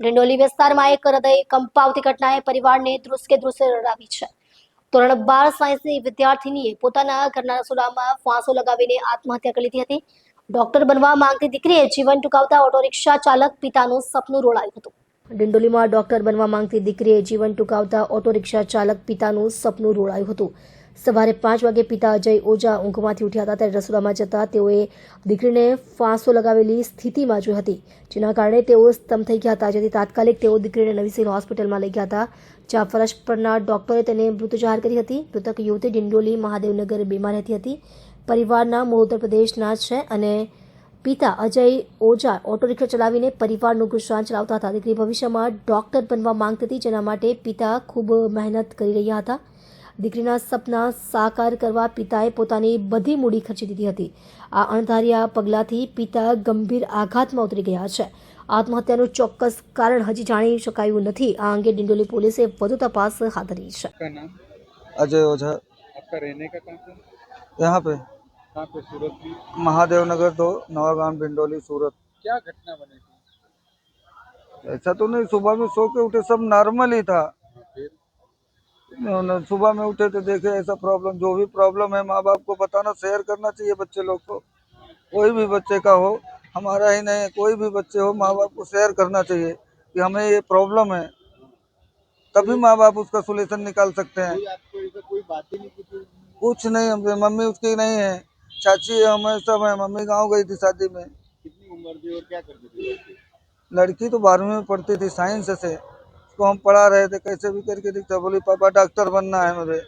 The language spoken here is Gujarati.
ડિંડોલી વિસ્તારમાં એક હૃદય કંપાવતી ઘટનાએ પરિવારને ધ્રુસકે ધ્રુસે રડાવી છે. ધોરણ બાર સાયન્સની વિદ્યાર્થીનીએ પોતાના ઘરના રસોડામાં ફાંસો લગાવીને આત્મહત્યા કરી લીધી હતી. ડોક્ટર બનવા માંગતી દીકરીએ જીવન ટૂંકાવતા ઓટો રિક્ષા ચાલક પિતાનું સપનું રોળાયું હતું. ડિંડોલીમાં ડોક્ટર બનવા માંગતી દીકરીએ જીવન ટૂંકાવતા ઓટો રિક્ષા ચાલક પિતાનું સપનું રોળાયું હતું. સવારે પાંચ વાગે પિતા અજય ઓઝા ઊંઘમાંથી ઉઠ્યા હતા ત્યારે રસોડામાં જતા તેઓએ દીકરીને ફાંસો લગાવેલી સ્થિતિમાં જોઈ હતી, જેના કારણે તેઓ સ્તંભ થઈ ગયા હતા. જેથી તાત્કાલિક તેઓ દીકરીને નવી હોસ્પિટલમાં લઈ ગયા હતા. જ્યાં ફરજ પરના ડોક્ટરે તેને મૃત જાહેર કરી હતી. મૃતક યુવતી ડિંડોલી મહાદેવનગર બીમાર રહેતી હતી. પરિવારના મૂળ ઉત્તર પ્રદેશના છે અને પિતા અજય ઓઝા ઓટો રિક્ષા ચલાવીને પરિવારનું ગુજરાન ચલાવતા હતા. દીકરી ભવિષ્યમાં ડોક્ટર બનવા માંગતી હતી, જેના માટે પિતા ખૂબ મહેનત કરી રહ્યા હતા. દીકરીના સપના સાકાર કરવા પિતાએ પોતાની બધી મૂડી ખર્ચી દીધી હતી આ અણધાર્યા પગલાંથી પિતા ગંભીર આઘાતમાં ઉતરી ગયા છે આત્મહત્યાનું ચોક્કસ કારણ હજી જાણી શકાયું નથી આ અંગે ડિંડોલી પોલીસે વધુ તપાસ હાથ ધરી છે आपका नाम अजय ओझा आपका रहने का कहाँ पे यहाँ पे कहाँ पे सूरत में महादेव नगर दो नवागांव भिंडोली सूरत क्या घटना बनी थी ऐसा तो नहीं सुबह में सो के उठे सब नॉर्मल ही था फिर न- सुबह में उठे तो देखे ऐसा प्रॉब्लम जो भी प्रॉब्लम है माँ बाप को बताना शेयर करना चाहिए बच्चे लोग को। कोई भी बच्चे का हो हमारा ही नहीं कोई भी बच्चे हो माँ बाप को शेयर करना चाहिए कि हमें ये प्रॉब्लम है। तभी माँ बाप उसका सोल्यूशन निकाल सकते हैं। कुछ नहीं हम मम्मी उसकी नहीं है। चाची है हमें सब है। मम्मी गाँव गई थी शादी में। कितनी उम्र थी और क्या करती थी? लड़की तो बारहवीं में पढ़ती थी साइंस से। उसको हम पढ़ा रहे थे कैसे भी करके दिखता बोली पापा डॉक्टर बनना है मुझे